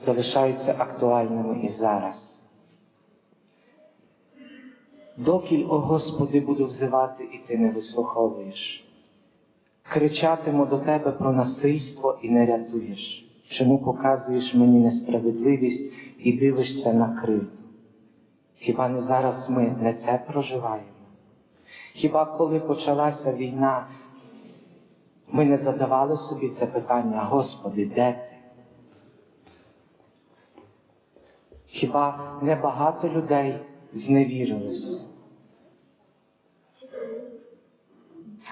залишаються актуальними і зараз. Докіль, о Господи, буду взивати, і Ти не вислуховуєш. Кричатиму до Тебе про насильство і не рятуєш. Чому показуєш мені несправедливість і дивишся на кривду? Хіба не зараз ми не це проживаємо? Хіба коли почалася війна, ми не задавали собі це питання, Господи, де ти? Хіба небагато людей зневірилось?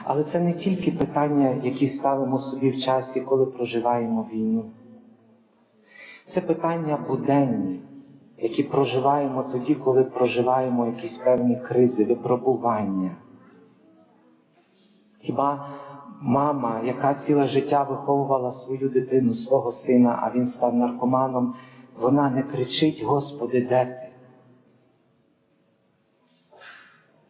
Але це не тільки питання, які ставимо собі в часі, коли проживаємо війну. Це питання буденні, які проживаємо тоді, коли проживаємо якісь певні кризи, випробування. Хіба мама, яка ціле життя виховувала свою дитину, свого сина, а він став наркоманом, вона не кричить, Господи, де ти?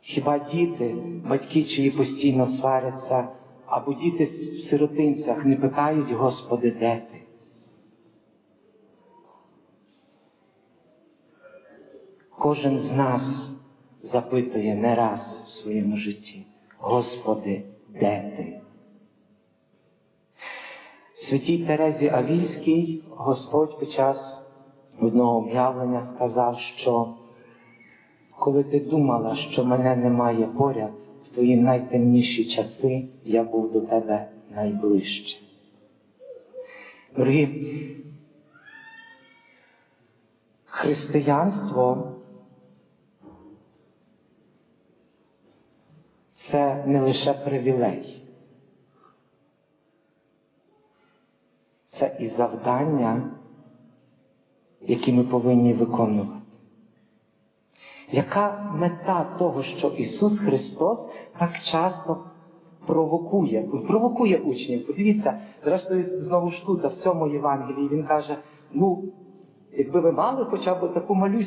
Хіба діти, батьки, чиї постійно сваряться, або діти в сиротинцях не питають, Господи, де ти? Кожен з нас запитує не раз в своєму житті, Господи, де ти? Святій Терезі Авільській Господь під час одного об'явлення сказав, що коли ти думала, що мене немає поряд, в твої найтемніші часи я був до тебе найближче. Дорогі, християнство це не лише привілей, це і завдання, які ми повинні виконувати. Яка мета того, що Ісус Христос так часто провокує, провокує учнів? Подивіться, зрештою, знову ж тут, в цьому Євангелії, Він каже: ну, якби ви мали хоча б таку малюсю.